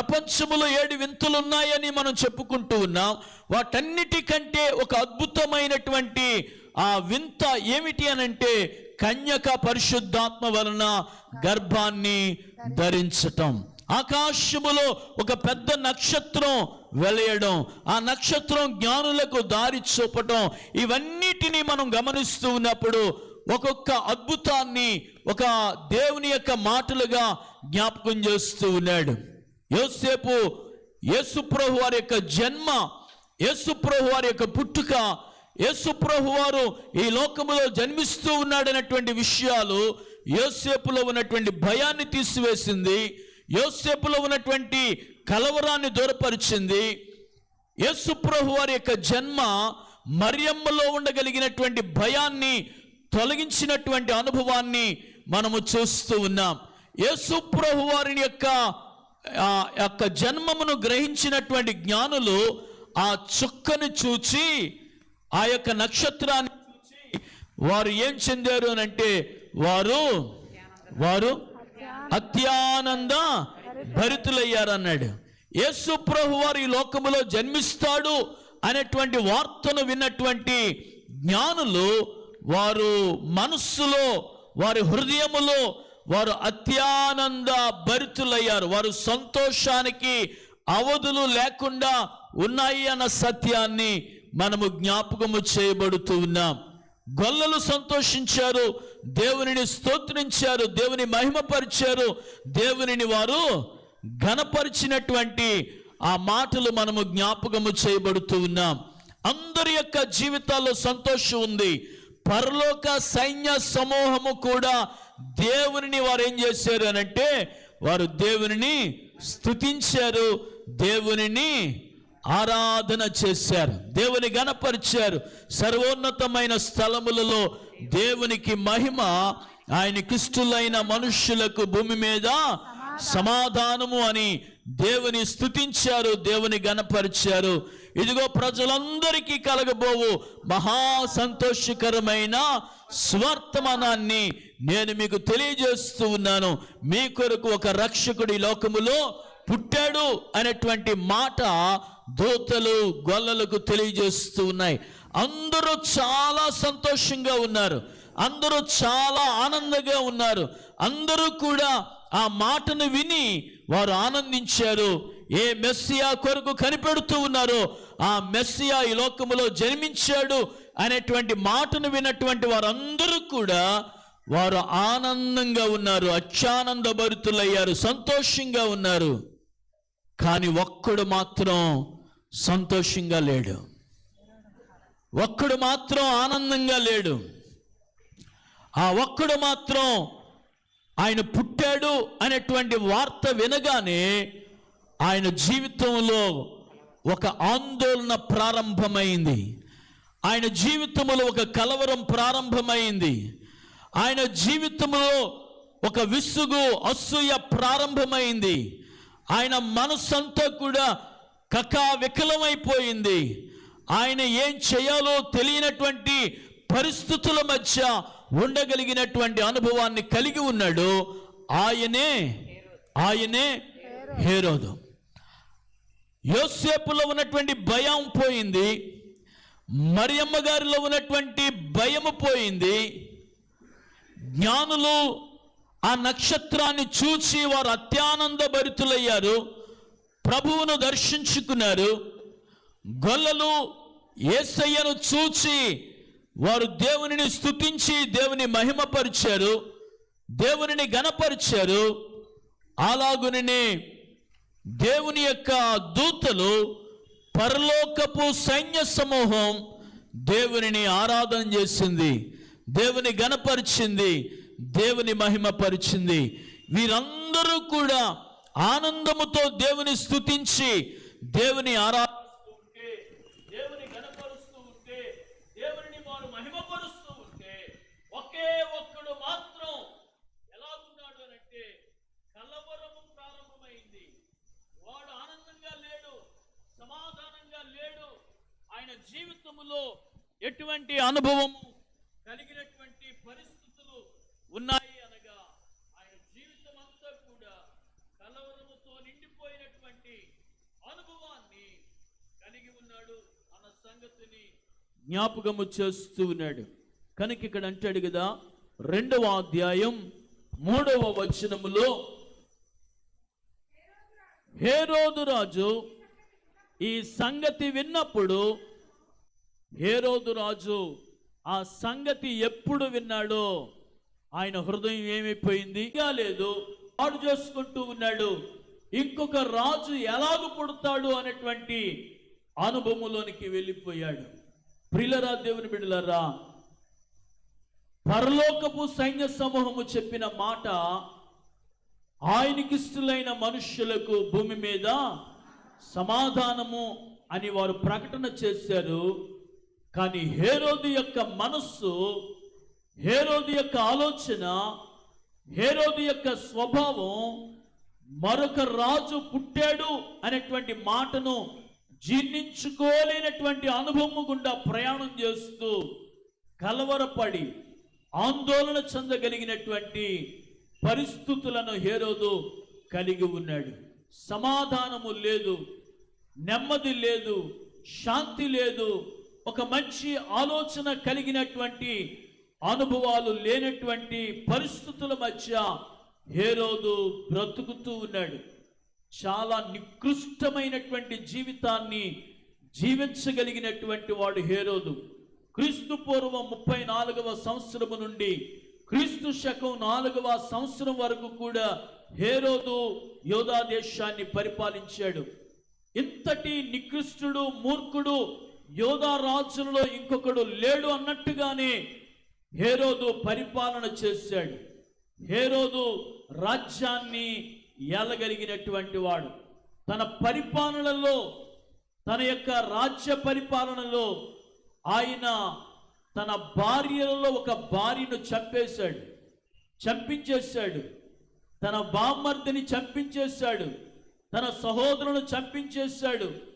ప్రపంచములో ఏడు వింతలు ఉన్నాయని మనం చెప్పుకుంటూ ఉన్నాం. వాటన్నిటికంటే ఒక అద్భుతమైనటువంటి ఆ వింత ఏమిటి అనంటే కన్యక పరిశుద్ధాత్మ వలన గర్భాన్ని ధరించటం. ఆకాశములో ఒక పెద్ద నక్షత్రం వెలయడం ఆ నక్షత్రం జ్ఞానులకు దారి చూపటం ఇవన్నిటిని మనం గమనిస్తూ ఉన్నప్పుడు ఒక్కొక్క అద్భుతాన్ని ఒక దేవుని యొక్క మాటలుగా జ్ఞాపకం చేస్తూ ఉన్నాడు. యోసేపు యేసుప్రభు వారి యొక్క జన్మ యేసుప్రభు వారి యొక్క పుట్టుక యేసుప్రభు వారు ఈ లోకములో జన్మిస్తూ ఉన్నాడనేటువంటి విషయాలు యోసేపులో ఉన్నటువంటి భయాన్ని తీసివేసింది యోసేపులో ఉన్నటువంటి కలవరాన్ని దూరపరిచింది. యేసుప్రభు వారి యొక్క జన్మ మరియమ్మలో ఉండగలిగినటువంటి భయాన్ని తొలగించినటువంటి అనుభవాన్ని మనము చూస్తూ ఉన్నాం. యేసుప్రభు వారిని యొక్క ఆ యొక్క జన్మమును గ్రహించినటువంటి జ్ఞానులు ఆ చుక్కను చూచి ఆ యొక్క నక్షత్రాన్ని చూచి వారు ఏం చెందారు అని అంటే వారు వారు అత్యానంద భరితులయ్యారు అన్నాడు యేసు ప్రభు వారు ఈ లోకములో జన్మిస్తాడు అనేటువంటి వార్తను విన్నటువంటి జ్ఞానులు వారు మనస్సులో వారి హృదయములో వారు అత్యానంద భరితులయ్యారు. వారు సంతోషానికి అవధులు లేకుండా ఉన్నాయి అన్న సత్యాన్ని మనము జ్ఞాపకము చేయబడుతూ ఉన్నాం. గొల్లలు సంతోషించారు దేవునిని స్తోత్రించారు దేవుని మహిమపరిచారు దేవునిని వారు ఘనపరిచినటువంటి ఆ మాటలు మనము జ్ఞాపకము చేయబడుతూ ఉన్నాం. అందరి యొక్క జీవితాల్లో సంతోషం ఉంది. పరలోక సైన్య సమూహము కూడా దేవునిని వారు ఏం చేశారు అని అంటే వారు దేవునిని స్తుతించారు దేవునిని ఆరాధన చేశారు దేవుని గణపరిచారు సర్వోన్నతమైన స్థలములలో దేవునికి మహిమ ఆయనకిష్టులైన మనుష్యులకు భూమి మీద సమాధానము అని దేవుని స్థుతించారు దేవుని గణపరిచారు ఇదిగో ప్రజలందరికీ కలగబోవు మహా సంతోషకరమైన స్వర్తమానాన్ని నేను మీకు తెలియజేస్తూ ఉన్నాను. మీ కొరకు ఒక రక్షకుడి లోకములో పుట్టాడు అనేటువంటి మాట దూతలు గొల్లలకు తెలియజేస్తూ ఉన్నాయి. అందరూ చాలా సంతోషంగా ఉన్నారు. అందరూ చాలా ఆనందంగా ఉన్నారు. అందరూ కూడా ఆ మాటను విని వారు ఆనందించారు. ఏ మెస్సియా కొరకు కనిపెడుతూ ఉన్నారో ఆ మెస్సియా ఈ లోకములో జన్మించాడు అనేటువంటి మాటను విన్నటువంటి వారందరూ కూడా వారు ఆనందంగా ఉన్నారు అత్యానంద భరితులయ్యారు సంతోషంగా ఉన్నారు. కానీ ఒక్కడు మాత్రం సంతోషంగా లేడు. ఒక్కడు మాత్రం ఆనందంగా లేడు. ఆ ఒక్కడు మాత్రం ఆయన పుట్టాడు అనేటువంటి వార్త వినగానే ఆయన జీవితంలో ఒక ఆందోళన ప్రారంభమైంది. ఆయన జీవితంలో ఒక కలవరం ప్రారంభమైంది. ఆయన జీవితంలో ఒక విసుగు అసూయ ప్రారంభమైంది. ఆయన మనసంతా కూడా కకా వికలమైపోయింది ఆయన ఏం చేయాలో తెలియనటువంటి పరిస్థితుల మధ్య ఉండగలిగినటువంటి అనుభవాన్ని కలిగి ఉన్నాడు. ఆయనే ఆయనే హేరోదు. యోసేపులో ఉన్నటువంటి భయం పోయింది మరియమ్మ గారిలో ఉన్నటువంటి భయము పోయింది. జ్ఞానులు ఆ నక్షత్రాన్ని చూచి వారు అత్యానంద భరితులయ్యారు ప్రభువును దర్శించుకున్నారు. గొల్లలు ఏసయ్యను చూచి వారు దేవునిని స్థుతించి దేవుని మహిమపరిచారు దేవునిని గణపరిచారు అలాగుని దేవుని యొక్క దూతలు పరలోకపు సైన్య సమూహం దేవునిని ఆరాధన చేసింది దేవుని గణపరిచింది దేవుని మహిమపరిచింది. వీరందరూ కూడా ఆనందముతో దేవుని స్తుతించి దేవుని ఆరా ఉంటే దేవుని గణపరుస్తూ ఉంటే దేవుని వారు మహిమపరుస్తూ ఉంటే ఒకే ఒక్కడు మాత్రం ఎలా ఉన్నాడు అంటే కలవరము ప్రారంభమైంది వాడు ఆనందంగా లేడు సమాధానంగా లేడు ఆయన జీవితంలో ఎటువంటి అనుభవము కలిగినటువంటి పరిస్థితులు ఉన్నాయి అనగా ఆయన జీవితం అంతా కూడా కలవరముతో నిండిపోయినటువంటి అనుభవాన్ని కలిగి ఉన్నాడు అన్న సంగతిని జ్ఞాపకము చేస్తూ ఉన్నాడు. కనుక ఇక్కడ అంటాడు కదా రెండవ అధ్యాయం మూడవ వచనములో హేరోదు రాజు ఈ సంగతి విన్నప్పుడు హేరోదు రాజు ఆ సంగతి ఎప్పుడు విన్నాడో ఆయన హృదయం ఏమైపోయింది? ఇంకా లేదు. పాడు చేసుకుంటూ ఉన్నాడు. ఇంకొక రాజు ఎలాగ పుడతాడు అనేటువంటి అనుభవంలోనికి వెళ్ళిపోయాడు. ప్రిలరా దేవుని బిడ్డలరా పరలోకపు సైన్య సమూహము చెప్పిన మాట ఆయనకిష్టులైన మనుష్యులకు భూమి మీద సమాధానము అని వారు ప్రకటన చేశారు. కానీ హేరోది యొక్క మనస్సు హేరోది యొక్క ఆలోచన హేరోది యొక్క స్వభావం మరొక రాజు పుట్టాడు అనేటువంటి మాటను జీర్ణించుకోలేనటువంటి అనుభవం గుండా ప్రయాణం చేస్తూ కలవరపడి ఆందోళన చెందగలిగినటువంటి పరిస్థితులను హేరోదు కలిగి ఉన్నాడు. సమాధానము లేదు నెమ్మది లేదు శాంతి లేదు ఒక మంచి ఆలోచన కలిగినటువంటి అనుభవాలు లేనటువంటి పరిస్థితుల మధ్య హేరోదు బ్రతుకుతూ ఉన్నాడు. చాలా నికృష్టమైనటువంటి జీవితాన్ని జీవించగలిగినటువంటి వాడు హేరోదు. క్రీస్తు పూర్వం ముప్పై నాలుగవ సంవత్సరము నుండి క్రీస్తు శకం నాలుగవ సంవత్సరం వరకు కూడా హేరోదు యోధా దేశాన్ని పరిపాలించాడు. ఇంతటి నికృష్టుడు మూర్ఖుడు యోధా రాజులలో ఇంకొకడు లేడు అన్నట్టుగానే హేరోదు పరిపాలన చేశాడు. హేరోదు రాజ్యాన్ని ఏలగలిగినటువంటి వాడు. తన పరిపాలనలో తన యొక్క రాజ్య పరిపాలనలో ఆయన తన భార్యలలో ఒక భార్యను చంపేశాడు చంపించేశాడు. తన బామ్మర్దిని చంపించేశాడు తన సహోదరును చంపించేశాడు.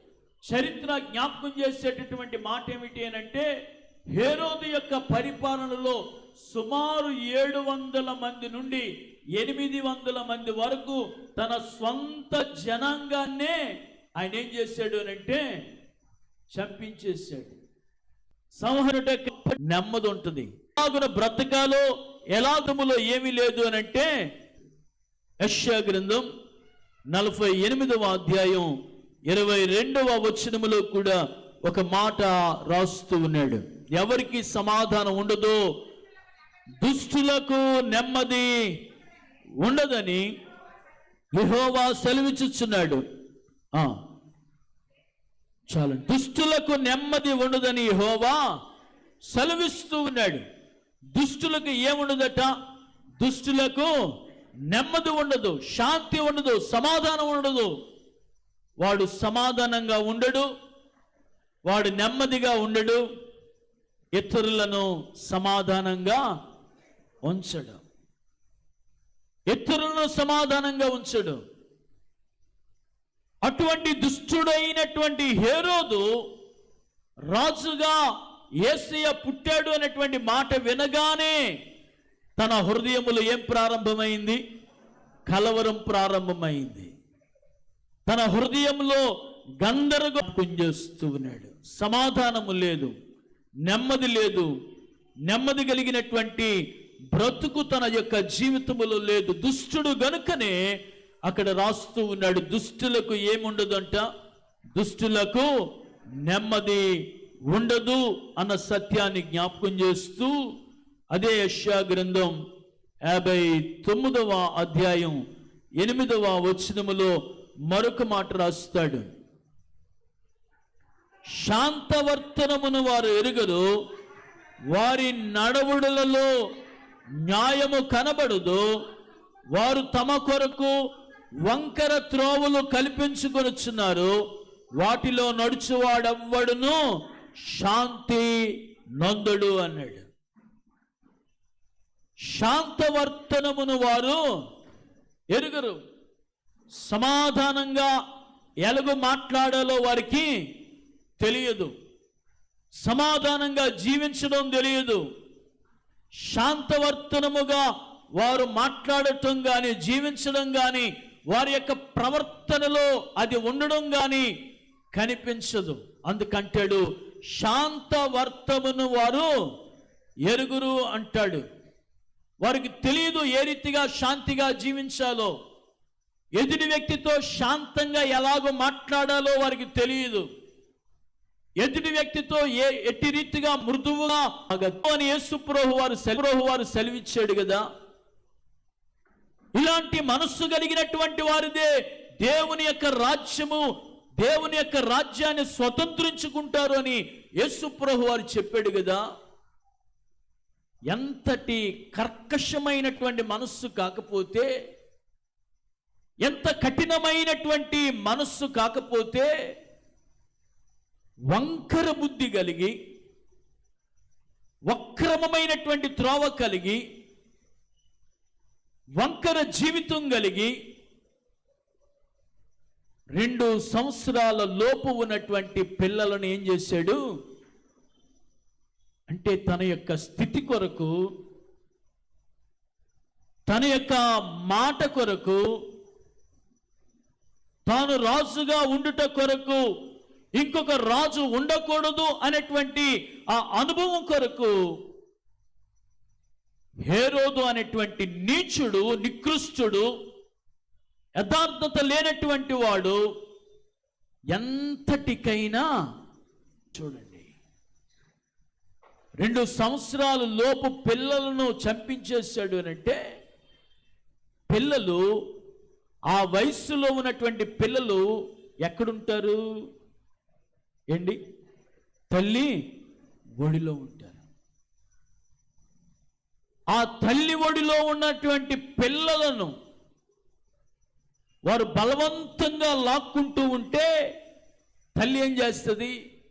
చరిత్ర జ్ఞాపకం చేసేటటువంటి మాట ఏమిటి అని అంటే హేరోదు యొక్క పరిపాలనలో సుమారు ఏడు వందల మంది నుండి ఎనిమిది వందల మంది వరకు తన స్వంత జనాంగాన్నే ఆయన ఏం చేశాడు అని అంటే చంపించేశాడు. సంహరుట నెమ్మది ఉంటుంది. ఎలాగున బ్రతకాలో ఎలాగములో ఏమీ లేదు అని అంటే యశ్యా గ్రంథం నలభై ఎనిమిదవ అధ్యాయం ఇరవై రెండవ వచనములో కూడా ఒక మాట రాస్తూ ఉన్నాడు. ఎవరికి సమాధానం ఉండదో దుష్టులకు నెమ్మది ఉండదని యెహోవా సెలవిచ్చుచున్నాడు. చాలు. దుష్టులకు నెమ్మది ఉండదని యెహోవా సెలవిస్తూ ఉన్నాడు. దుష్టులకు ఏముండదట? దుష్టులకు నెమ్మది ఉండదు శాంతి ఉండదు సమాధానం ఉండదు. వాడు సమాధానంగా ఉండడు వాడు నెమ్మదిగా ఉండడు ఇతరులను సమాధానంగా ఉంచడు. ఇతరులను సమాధానంగా ఉంచడు. అటువంటి దుష్టుడైనటువంటి హేరోదు రాజుగా ఏసయ పుట్టాడు అనేటువంటి మాట వినగానే తన హృదయములో ఏం ప్రారంభమైంది? కలవరం ప్రారంభమైంది. తన హృదయంలో గందరగోళం చేస్తూ ఉన్నాడు. సమాధానము లేదు. నెమ్మది లేదు. నెమ్మది కలిగినటువంటి బ్రతుకు తన యొక్క జీవితములో లేదు. దుష్టుడు గనుకనే అక్కడ రాస్తూ ఉన్నాడు. దుష్టులకు ఏముండదంట? దుష్టులకు నెమ్మది ఉండదు అన్న సత్యాన్ని జ్ఞాపకం చేస్తూ అదే యెషయా గ్రంథం యాభై తొమ్మిదవ అధ్యాయం ఎనిమిదవ వచనములో మరొక మాట రాస్తాడు. శాంతవర్తనమును వారు ఎరుగరు వారి నడవుడులలో న్యాయము కనబడదు వారు తమ కొరకు వంకర త్రోవలు కల్పించుకొనుచున్నారు వాటిలో నడుచువాడెవ్వడును శాంతి నొందడు అన్నాడు. శాంతవర్తనమును వారు ఎరుగరు. సమాధానంగా ఎలాగో మాట్లాడాలో వారికి తెలియదు. సమాధానంగా జీవించడం తెలియదు. శాంతవర్తనముగా వారు మాట్లాడటం కానీ జీవించడం కానీ వారి యొక్క ప్రవర్తనలో అది ఉండడం కానీ కనిపించదు. అందుకంటాడు శాంతవర్తమును వారు ఎరుగురు అంటాడు. వారికి తెలియదు ఏ రీతిగా శాంతిగా జీవించాలో. ఎదుటి వ్యక్తితో శాంతంగా ఎలాగో మాట్లాడాలో వారికి తెలియదు. ఎదుటి వ్యక్తితో ఏ ఎట్టి రీతిగా మృదువుగా అని యేసుప్రోహు వారు సెలవు వారు సెలవిచ్చాడు కదా. ఇలాంటి మనస్సు కలిగినటువంటి వారిదే దేవుని యొక్క రాజ్యము దేవుని యొక్క రాజ్యాన్ని స్వతంత్రించుకుంటారు అని యేసుప్రభు వారు చెప్పాడు కదా. ఎంతటి కర్కశమైనటువంటి మనస్సు కాకపోతే ఎంత కఠినమైనటువంటి మనస్సు కాకపోతే వంకర బుద్ధి కలిగి వక్రమమైనటువంటి త్రోవ కలిగి వంకర జీవితం కలిగి రెండు సంవత్సరాల లోపు ఉన్నటువంటి పిల్లలను ఏం చేశాడు? అంటే తన యొక్క స్థితి కొరకు తన యొక్క మాట కొరకు తాను రాజుగా ఉండుట కొరకు ఇంకొక రాజు ఉండకూడదు అనేటువంటి ఆ అనుభవం కొరకు హేరోదు అనేటువంటి నీచుడు నికృష్టుడు యథార్థత లేనటువంటి వాడు ఎంతటికైనా చూడండి. రెండు సంవత్సరాల లోపు పిల్లలను చంపించేశాడు అంటే పిల్లలు ఆ వయస్సులో ఉన్నటువంటి పిల్లలు ఎక్కడుంటారు? ఏంటి? తల్లి ఒడిలో ఉంటారు. ఆ తల్లి ఒడిలో ఉన్నటువంటి పిల్లలను వారు బలవంతంగా లాక్కుంటూ ఉంటే తల్లి ఏం చేస్తుంది?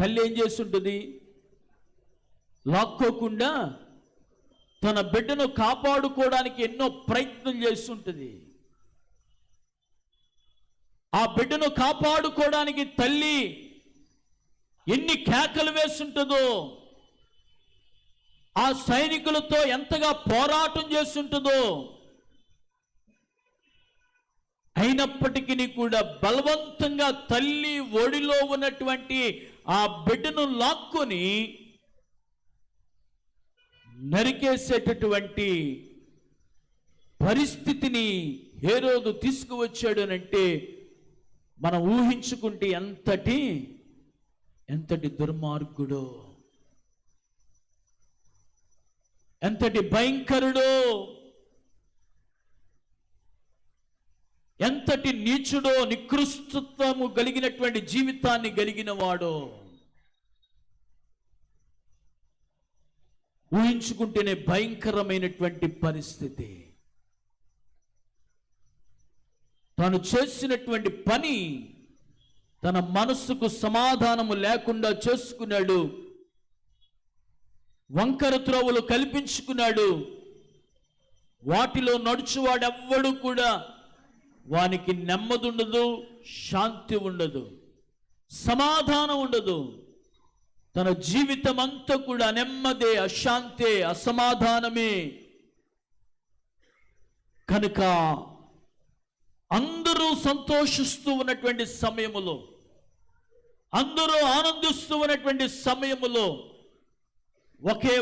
తల్లి ఏం చేస్తుంటుంది? లాక్కోకుండా తన బిడ్డను కాపాడుకోవడానికి ఎన్నో ప్రయత్నం చేస్తుంటుంది. ఆ బిడ్డను కాపాడుకోవడానికి తల్లి ఎన్ని కేకలు వేస్తుంటుందో ఆ సైనికులతో ఎంతగా పోరాటం చేస్తుంటుందో అయినప్పటికీ కూడా బలవంతంగా తల్లి ఒడిలో ఉన్నటువంటి ఆ బిడ్డను లాక్కొని నరికేసేటటువంటి పరిస్థితిని హేరోదు తీసుకువచ్చాడు అంటే మనం ఊహించుకుంటే ఎంతటి ఎంతటి దుర్మార్గుడో ఎంతటి భయంకరుడో ఎంతటి నీచుడో నికృష్టత్వము కలిగినటువంటి జీవితాన్ని కలిగిన వాడో ఊహించుకుంటేనే భయంకరమైనటువంటి పరిస్థితి. తాను చేసినటువంటి పని తన మనస్సుకు సమాధానము లేకుండా చేసుకున్నాడు. వంకర త్రోవలు కల్పించుకున్నాడు. వాటిలో నడుచువాడెవ్వడు కూడా వానికి నెమ్మది ఉండదు శాంతి ఉండదు సమాధానం ఉండదు. తన జీవితం అంతా కూడా నెమ్మదే అశాంతే అసమాధానమే. కనుక అందరూ సంతోషిస్తూ ఉన్నటువంటి సమయములో అందరూ ఆనందిస్తూ ఉన్నటువంటి సమయములో ఒకే